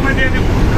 comandante.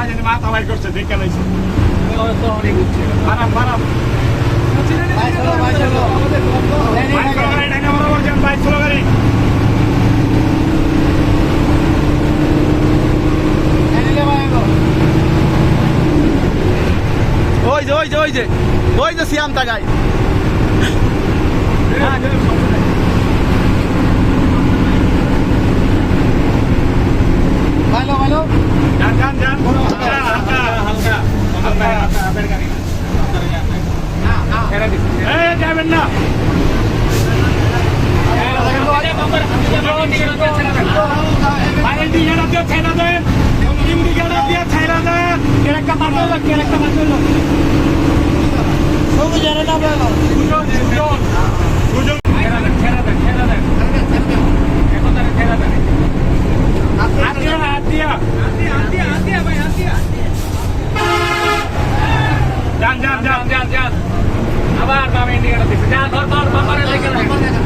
করছে দেখে লাইছে। বাইক চলো গাড়ি ঢাকা বরাবর যান বাইক চলো গাড়ি। ওই যে ওই যে ওই যে। ওই যে সিয়াম তাগাই যাবেন না। ছেড়া দেন ছেড়ে দেন কেরেকটা মারলো কেরেকটা মারলো সবুজ ছেড়ে দেন ধর ধর